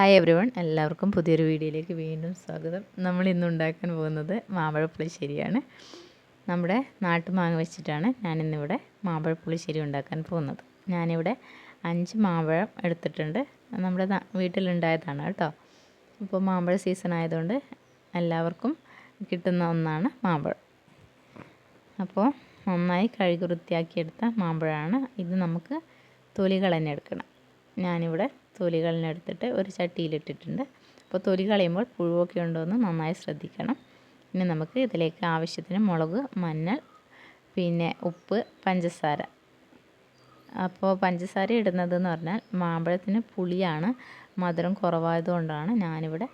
Hi everyone എല്ലാവർക്കും പുതിയൊരു വീഡിയോയിലേക്ക് വീണ്ടും സ്വാഗതം. നമ്മൾ ഇന്ന് ഉണ്ടാക്കാൻ പോകുന്നത് മാമ്പഴപ്പുളിശ്ശേരിയാണ് നമ്മുടെ നാട്ടുമാങ്ങ വെച്ചിട്ടാണ് ഞാനിന്നിവിടെ മാമ്പഴപ്പുളിശ്ശേരി ഉണ്ടാക്കാൻ പോകുന്നത്. ഞാനിവിടെ അഞ്ച് മാമ്പഴം എടുത്തിട്ടുണ്ട്. നമ്മുടെ വീട്ടിലുണ്ടായതാണ് കേട്ടോ. ഇപ്പോൾ മാമ്പഴ സീസൺ ആയതുകൊണ്ട് എല്ലാവർക്കും കിട്ടുന്ന ഒന്നാണ് മാമ്പഴം. അപ്പോൾ നന്നായി കഴുകി വൃത്തിയാക്കിയെടുത്ത മാമ്പഴമാണ്. ഇത് നമുക്ക് തൊലി കളഞ്ഞെടുക്കണം ഞാനിവിടെ തൊലി കളഞ്ഞെടുത്തിട്ട് ഒരു ചട്ടിയിലിട്ടിട്ടുണ്ട്. അപ്പോൾ തൊലി കളയുമ്പോൾ പുഴുവൊക്കെ ഉണ്ടോ എന്ന് നന്നായി ശ്രദ്ധിക്കണം. ഇനി നമുക്ക് ഇതിലേക്ക് ആവശ്യത്തിന് മുളക് മഞ്ഞൾ പിന്നെ ഉപ്പ് പഞ്ചസാര. അപ്പോൾ പഞ്ചസാര ഇടുന്നത് എന്ന് പറഞ്ഞാൽ മാമ്പഴത്തിന് പുളിയാണ് മധുരം കുറവായതുകൊണ്ടാണ് ഞാനിവിടെ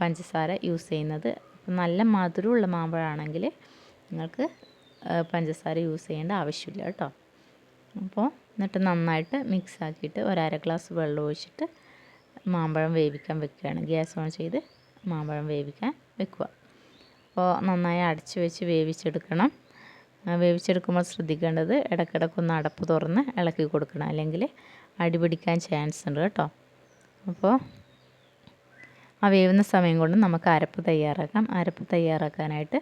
പഞ്ചസാര യൂസ് ചെയ്യുന്നത്. നല്ല മധുരമുള്ള മാമ്പഴമാണെങ്കിൽ നിങ്ങൾക്ക് പഞ്ചസാര യൂസ് ചെയ്യേണ്ട ആവശ്യമില്ല കേട്ടോ. അപ്പോൾ എന്നിട്ട് നന്നായിട്ട് മിക്സ് ആക്കിയിട്ട് ഒരു അര ഗ്ലാസ് വെള്ളം ഒഴിച്ചിട്ട് മാമ്പഴം വേവിക്കാൻ വെക്കുകയാണ്. ഗ്യാസ് ഓൺ ചെയ്ത് മാമ്പഴം വേവിക്കാൻ വെക്കുക. അപ്പോൾ നന്നായി അടച്ച് വെച്ച് വേവിച്ചെടുക്കണം. വേവിച്ചെടുക്കുമ്പോൾ ശ്രദ്ധിക്കേണ്ടത് ഇടയ്ക്കിടയ്ക്കൊന്ന് അടപ്പ് തുറന്ന് ഇളക്കി കൊടുക്കണം. അല്ലെങ്കിൽ അടിപിടിക്കാൻ ചാൻസ് ഉണ്ട് കേട്ടോ. അപ്പോൾ ആ വേവുന്ന സമയം കൊണ്ട് നമുക്ക് അരപ്പ് തയ്യാറാക്കാം. അരപ്പ് തയ്യാറാക്കാനായിട്ട്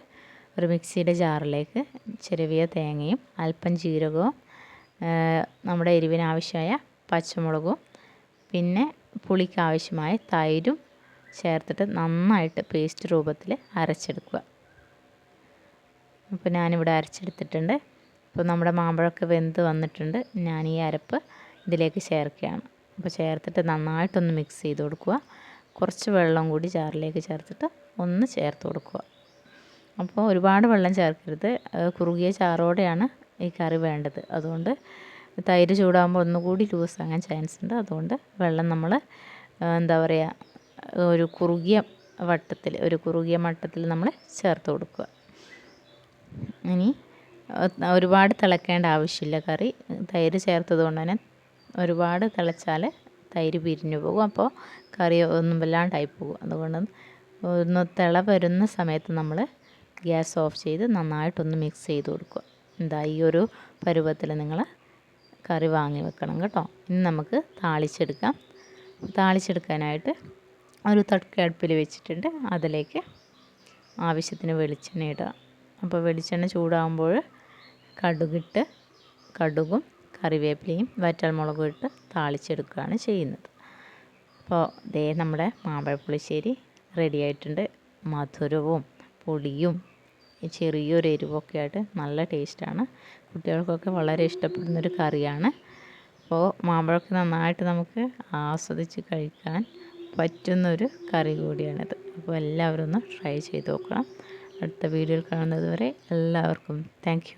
ഒരു മിക്സിയുടെ ജാറിലേക്ക് ചെറിയ തേങ്ങയും അല്പം ജീരകവും നമ്മുടെ എരിവിനാവശ്യമായ പച്ചമുളകും പിന്നെ പുളിക്കാവശ്യമായ തൈരും ചേർത്തിട്ട് നന്നായിട്ട് പേസ്റ്റ് രൂപത്തിൽ അരച്ചെടുക്കുക. അപ്പോൾ ഞാനിവിടെ അരച്ചെടുത്തിട്ടുണ്ട്. അപ്പോൾ നമ്മുടെ മാമ്പഴമൊക്കെ വെന്ത് വന്നിട്ടുണ്ട്. ഞാൻ ഈ അരപ്പ് ഇതിലേക്ക് ചേർക്കുകയാണ്. അപ്പോൾ ചേർത്തിട്ട് നന്നായിട്ടൊന്ന് മിക്സ് ചെയ്ത് കൊടുക്കുക. കുറച്ച് വെള്ളം കൂടി ചാറിലേക്ക് ചേർത്തിട്ട് ഒന്ന് ചേർത്ത് കൊടുക്കുക. അപ്പോൾ ഒരുപാട് വെള്ളം ചേർക്കരുത്. കുറുകിയ ചാറോടെയാണ് ഈ കറി വേണ്ടത്. അതുകൊണ്ട് തൈര് ചൂടാകുമ്പോൾ ഒന്നുകൂടി ലൂസാകാൻ ചാൻസ് ഉണ്ട്. അതുകൊണ്ട് വെള്ളം നമ്മൾ എന്താ പറയുക ഒരു കുറുകിയ വട്ടത്തിൽ ഒരു കുറുകിയ മട്ടത്തിൽ നമ്മൾ ചേർത്ത് കൊടുക്കുക. ഇനി ഒരുപാട് തിളക്കേണ്ട ആവശ്യമില്ല കറി. തൈര് ചേർത്തത് കൊണ്ട് തന്നെ ഒരുപാട് തിളച്ചാൽ തൈര് പിരിഞ്ഞു പോകും. അപ്പോൾ കറി ഒന്നും വല്ലാണ്ടായി പോകും. അതുകൊണ്ട് ഒന്ന് തിള വരുന്ന സമയത്ത് നമ്മൾ ഗ്യാസ് ഓഫ് ചെയ്ത് നന്നായിട്ടൊന്ന് മിക്സ് ചെയ്ത് കൊടുക്കുക. എന്താ ഈ ഒരു പരുവത്തിൽ നിങ്ങൾ കറി വാങ്ങി വെക്കണം കേട്ടോ. ഇനി നമുക്ക് താളിച്ചെടുക്കാം. താളിച്ചെടുക്കാനായിട്ട് ഒരു തട്ടടുപ്പിൽ വെച്ചിട്ടുണ്ട്. അതിലേക്ക് ആവശ്യത്തിന് വെളിച്ചെണ്ണ ഇടുക. അപ്പോൾ വെളിച്ചെണ്ണ ചൂടാകുമ്പോൾ കടുകിട്ട് കടുകും കറിവേപ്പിലയും വറ്റൽമുളകും ഇട്ട് താളിച്ചെടുക്കുകയാണ് ചെയ്യുന്നത്. അപ്പോൾ ദേ നമ്മുടെ മാമ്പഴപ്പുളിശ്ശേരി റെഡി ആയിട്ടുണ്ട്. മധുരവും പൊടിയും ചെറിയൊരു എരിവൊക്കെ ആയിട്ട് നല്ല ടേസ്റ്റാണ്. കുട്ടികൾക്കൊക്കെ വളരെ ഇഷ്ടപ്പെടുന്നൊരു കറിയാണ്. അപ്പോൾ മാമ്പഴമൊക്കെ നന്നായിട്ട് നമുക്ക് ആസ്വദിച്ച് കഴിക്കാൻ പറ്റുന്നൊരു കറി കൂടിയാണിത്. അപ്പോൾ എല്ലാവരും ഒന്ന് ട്രൈ ചെയ്ത് നോക്കണം. അടുത്ത വീഡിയോയിൽ കാണുന്നത് വരെ എല്ലാവർക്കും താങ്ക്